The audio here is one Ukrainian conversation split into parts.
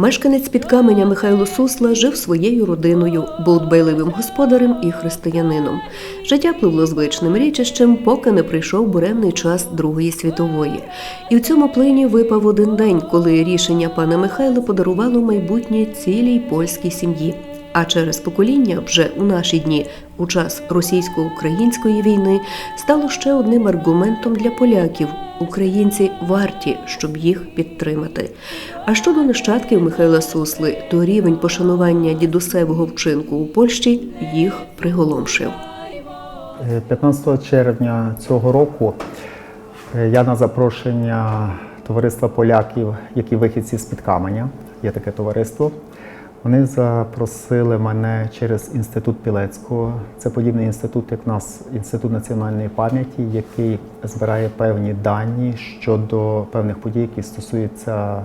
Мешканець під каменя Михайло Сусла жив своєю родиною, був дбайливим господарем і християнином. Життя пливло звичним річищем, поки не прийшов буремний час Другої світової. І в цьому плині випав один день, коли рішення пана Михайла подарувало майбутнє цілій польській сім'ї. А через покоління, вже у наші дні, у час російсько-української війни, стало ще одним аргументом для поляків. Українці варті, щоб їх підтримати. А щодо нащадків Михайла Сусли, то рівень пошанування дідусевого вчинку у Польщі їх приголомшив. Е, 15 червня цього року е, я на запрошення товариства поляків, які вихідці з під каменя, є таке товариство. Вони запросили мене через інститут Пілецького. Це подібний інститут, як у нас інститут національної пам'яті, який збирає певні дані щодо певних подій, які стосуються е,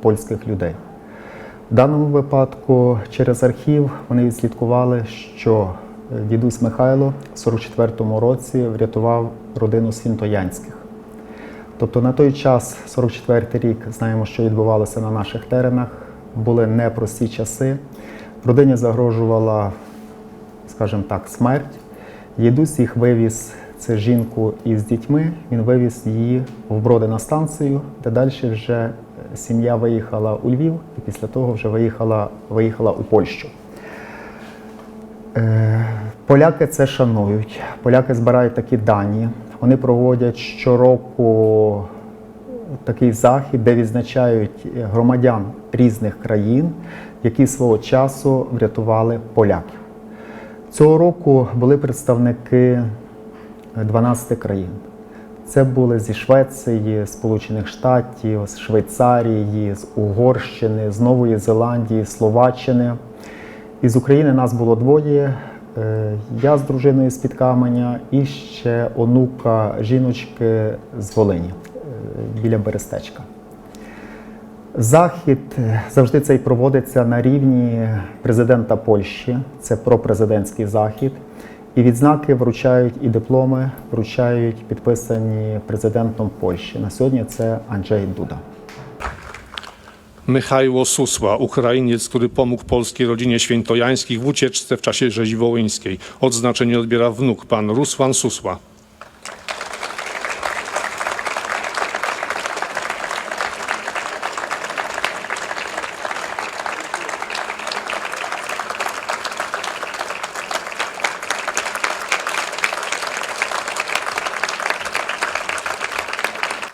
польських людей. В даному випадку через архів вони відслідкували, що е, дідусь Михайло в 44-му році врятував родину Свінтоянських. Тобто на той час, 44-й рік, знаємо, що відбувалося на наших теренах, були непрості часи. Родині загрожувала, скажімо так, смерть. Дідусь їх вивіз, це жінку із дітьми, він вивіз її в Броди на станцію, де далі вже сім'я виїхала у Львів і після того вже виїхала, виїхала у Польщу. Е, Поляки це шанують. Поляки збирають такі дані. Вони проводять щороку такий захід, де відзначають громадян різних країн, які свого часу врятували поляків. Цього року були представники 12 країн. Це були зі Швеції, Сполучених Штатів, з Швейцарії, з Угорщини, з Нової Зеландії, Словаччини. Із України нас було двоє. Е, Я з дружиною з-під каменя і ще онука жіночки з Волині біля Берестечка. Захід е, завжди цей проводиться на рівні президента Польщі. Це пропрезидентський захід. І відзнаки вручають і дипломи вручають підписані президентом Польщі. На сьогодні це Анджей Дуда. Michajło Susła, Ukrainiec, który pomógł polskiej rodzinie świętojańskich w ucieczce w czasie rzezi wołyńskiej. Odznaczenie odbiera wnuk, pan Rusłan Susła.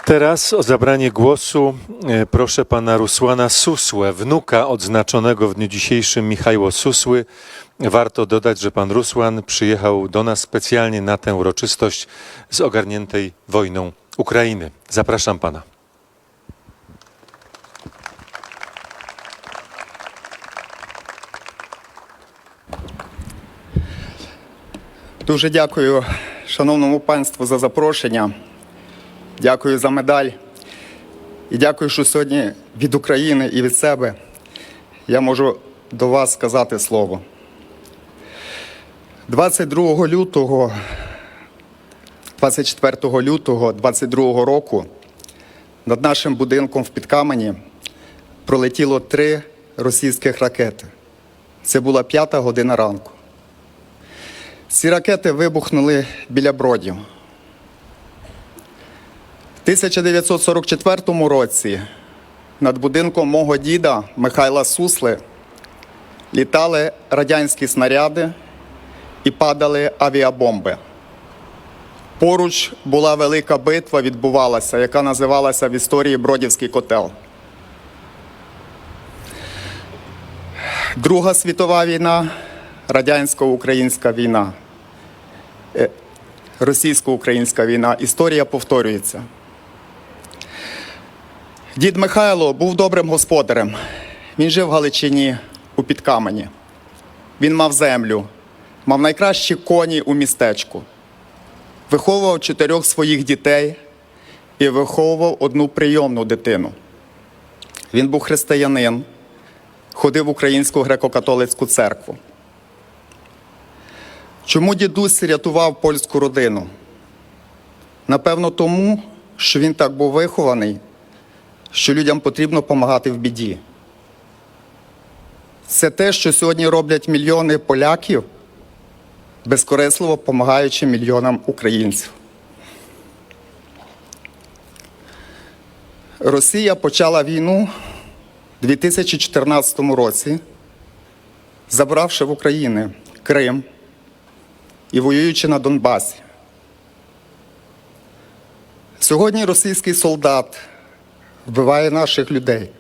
Teraz o zabranie głosu e, proszę pana Rusłana Susłę, wnuka odznaczonego w dniu dzisiejszym Michajło Susły. Warto dodać, że pan Rusłan przyjechał do nas specjalnie na tę uroczystość z ogarniętej wojną Ukrainy. Zapraszam pana. Дуже дякую шановному панству за запрошення. Дякую за медаль. І дякую, що сьогодні від України і від себе я можу до вас сказати слово. 22 лютого, 24 лютого 22 року над нашим будинком в Підкамені пролетіло три російських ракети. Це була п'ята година ранку. Ці ракети вибухнули біля бродів. В 1944 році над будинком мого діда Михайла Сусли літали радянські снаряди і падали авіабомби. Поруч була велика битва, відбувалася, яка називалася в історії Бродівський котел. Друга світова війна, радянсько-українська війна, е, російсько-українська війна. Історія повторюється. Дід Михайло був добрим господарем. Він жив в Галичині у Підкамені. Він мав землю, мав найкращі коні у містечку, виховував чотирьох своїх дітей і виховував одну прийомну дитину. Він був християнин, ходив в Українську греко-католицьку церкву. Чому дідусь рятував польську родину? Напевно, тому, що він так був вихований, що людям потрібно допомагати в біді. Це те, що сьогодні роблять мільйони поляків, безкорисливо допомагаючи мільйонам українців. Росія почала війну у 2014 році, забравши в Україні Крим і воюючи на Донбасі. Сьогодні російський солдат вбиває наших людей,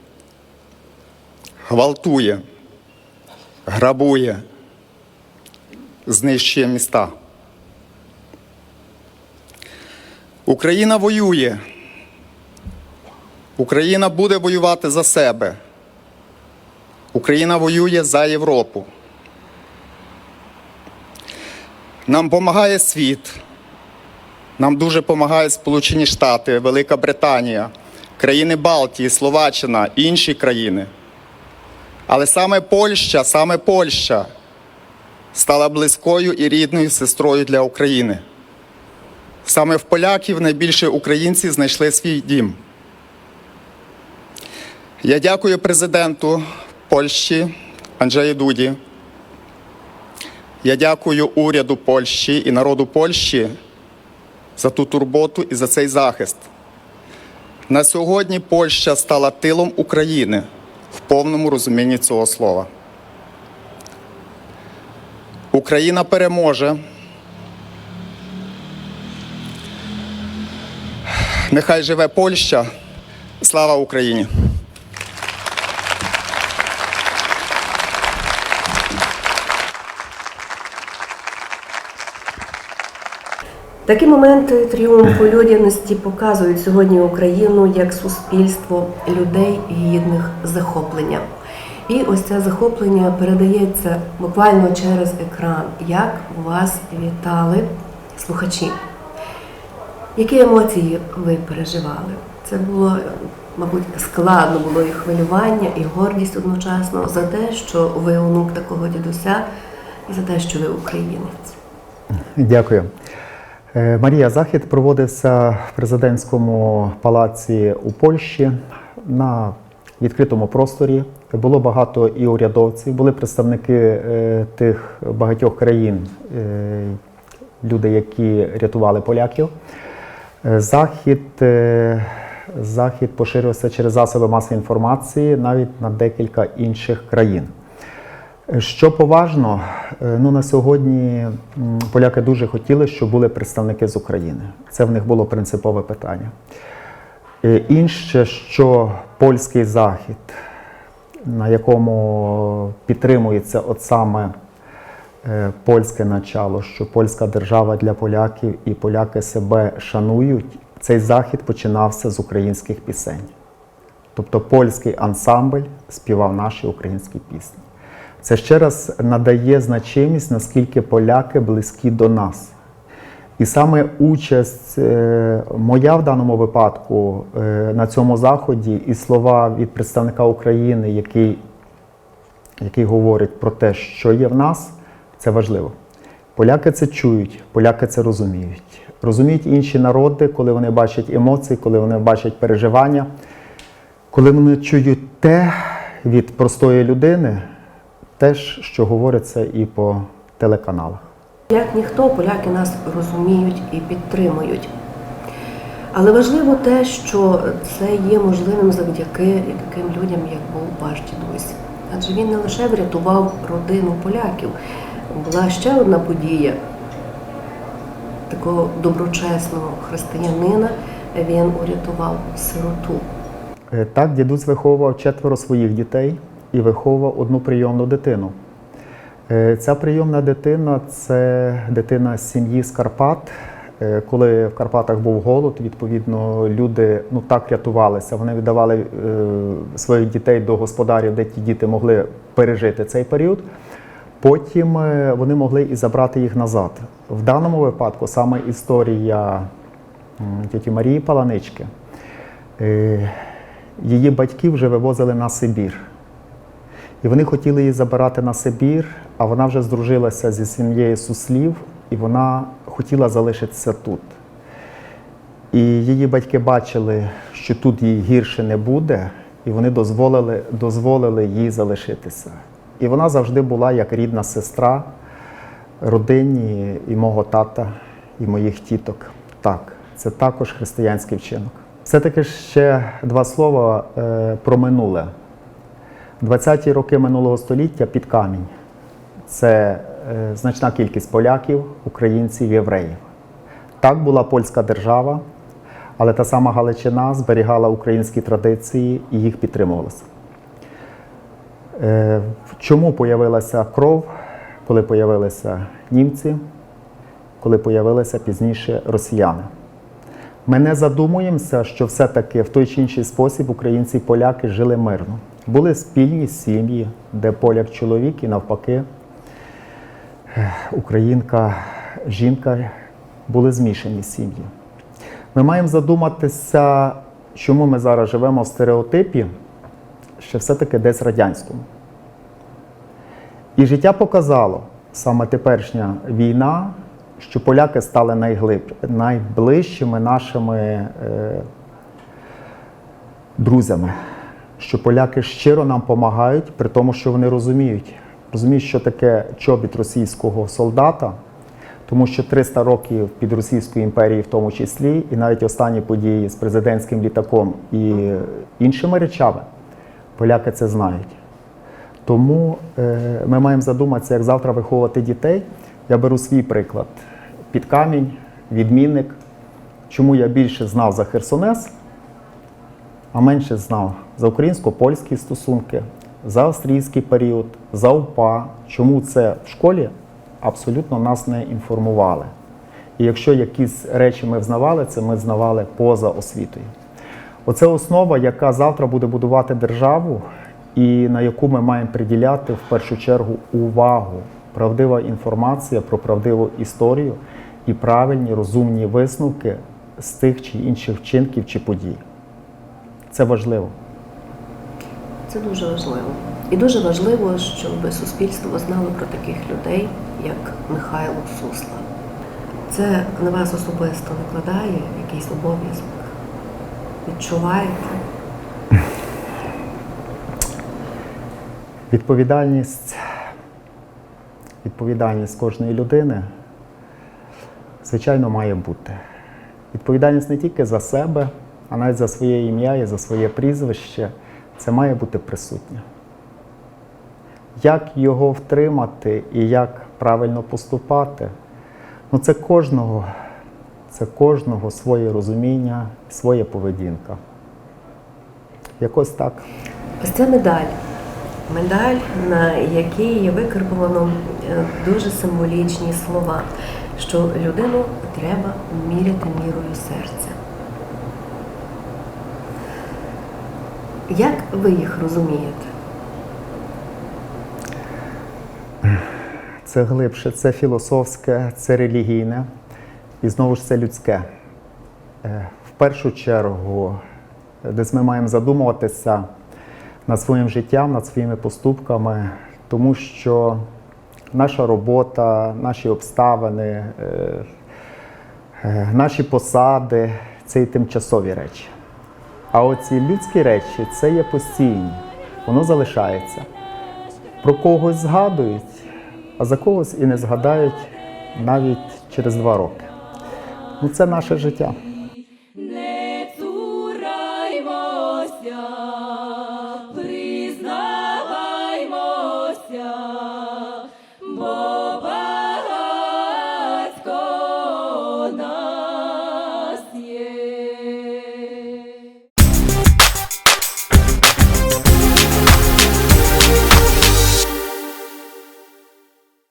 гвалтує, грабує, знищує міста. Україна воює. Україна буде воювати за себе. Україна воює за Європу. Нам допомагає світ. Нам дуже допомагають Сполучені Штати, Велика Британія, країни Балтії, Словаччина, інші країни. Але саме Польща, саме Польща стала близькою і рідною сестрою для України. Саме в поляків найбільше українці знайшли свій дім. Я дякую президенту Польщі Анджею Дуді. Я дякую уряду Польщі і народу Польщі за ту турботу і за цей захист. На сьогодні Польща стала тилом України в повному розумінні цього слова. Україна переможе. Нехай живе Польща. Слава Україні! Такі моменти тріумфу людяності показують сьогодні Україну як суспільство людей гідних захоплення. І ось це захоплення передається буквально через екран. Як вас вітали слухачі? Які емоції ви переживали? Це було, мабуть, складно було і хвилювання, і гордість одночасно за те, що ви онук такого дідуся, і за те, що ви українець. Дякую. Е, Марія, захід проводився в президентському палаці у Польщі на відкритому просторі. Було багато і урядовців, були представники е, тих багатьох країн, е, люди, які рятували поляків. Захід, захід поширився через засоби масової інформації навіть на декілька інших країн. Що поважно, е, ну на сьогодні поляки дуже хотіли, щоб були представники з України. Це в них було принципове питання. Е, Інше, що польський захід, на якому підтримується от саме е, польське начало, що польська держава для поляків і поляки себе шанують, цей захід починався з українських пісень. Тобто польський ансамбль співав наші українські пісні. Це ще раз надає значимість, наскільки поляки близькі до нас. І саме участь е, моя в даному випадку е, на цьому заході і слова від представника України, який, який говорить про те, що є в нас, це важливо. Поляки це чують, поляки це розуміють. Розуміють інші народи, коли вони бачать емоції, коли вони бачать переживання, коли вони чують те від простої людини, теж, що говориться і по телеканалах. Як ніхто, поляки нас розуміють і підтримують. Але важливо те, що це є можливим завдяки таким людям, як був ваш дідусь. Адже він не лише врятував родину поляків, була ще одна подія такого доброчесного християнина. Він урятував сироту. Е, Так, дідусь виховував четверо своїх дітей і виховував одну прийомну дитину. Е, Ця прийомна дитина це дитина з сім'ї з Карпат. Е, Коли в Карпатах був голод, відповідно, люди ну так рятувалися. Вони віддавали е, своїх дітей до господарів, де ті діти могли пережити цей період. Потім е, вони могли і забрати їх назад. В даному випадку саме історія тіті Марії Паланички. Е, Її батьки вже вивозили на Сибір. І вони хотіли її забирати на Сибір, а вона вже здружилася зі сім'єю Суслів, і вона хотіла залишитися тут. І її батьки бачили, що тут їй гірше не буде, і вони дозволили, дозволили їй залишитися. І вона завжди була як рідна сестра родині і мого тата, і моїх тіток. Так, це також християнський вчинок. Все-таки ще два слова е, про минуле. 20-ті роки минулого століття під камінь. Це е, значна кількість поляків, українців, євреїв. Так була польська держава, але та сама Галичина зберігала українські традиції і їх підтримувалася. Е, Чому появилася кров, коли появилися німці, коли появилися пізніше росіяни? Ми не задумуємося, що все-таки в той чи інший спосіб українці і поляки жили мирно. Були спільні сім'ї, де поляк чоловік і навпаки українка, жінка були змішані сім'ї. Ми маємо задуматися, чому ми зараз живемо в стереотипі, ще все-таки десь радянському. І життя показало, саме теперішня війна, що поляки стали найглиб, найближчими нашими е, друзями, що поляки щиро нам допомагають, при тому, що вони розуміють, розуміють, що таке чобіт російського солдата, тому що 300 років під Російською імперією, в тому числі, і навіть останні події з президентським літаком і іншими речами, поляки це знають. Тому е, ми маємо задуматися, як завтра виховувати дітей. Я беру свій приклад. Під камінь, відмінник. Чому я більше знав за Херсонес, а менше знав за українсько-польські стосунки, за австрійський період, за УПА. Чому це в школі абсолютно нас не інформували. І якщо якісь речі ми взнавали, це ми знавали поза освітою. Оце основа, яка завтра буде будувати державу, і на яку ми маємо приділяти в першу чергу увагу. Правдива інформація про правдиву історію і правильні розумні висновки з тих чи інших вчинків чи подій. Це важливо. Це дуже важливо. І дуже важливо, щоб суспільство знало про таких людей, як Михайло Сусла. Це на вас особисто накладає якийсь обов'язок. Відчуваєте? Відповідальність, відповідальність кожної людини, звичайно, має бути. Відповідальність не тільки за себе, а навіть за своє ім'я і за своє прізвище. Це має бути присутнє. Як його втримати і як правильно поступати, ну це кожного, це кожного своє розуміння, своя поведінка. Якось так. Ось ця медаль. Медаль, на якій є викарбовано е, дуже символічні слова, що людину треба міряти мірою серця. Як ви їх розумієте? Це глибше, це філософське, це релігійне і знову ж це людське. Е, В першу чергу, десь ми маємо задумуватися над своїм життям, над своїми поступками, тому що наша робота, наші обставини, е, е, наші посади це і тимчасові речі. А оці людські речі це є постійні, воно залишається. Про когось згадують, а за когось і не згадають навіть через два роки. Ну, це наше життя.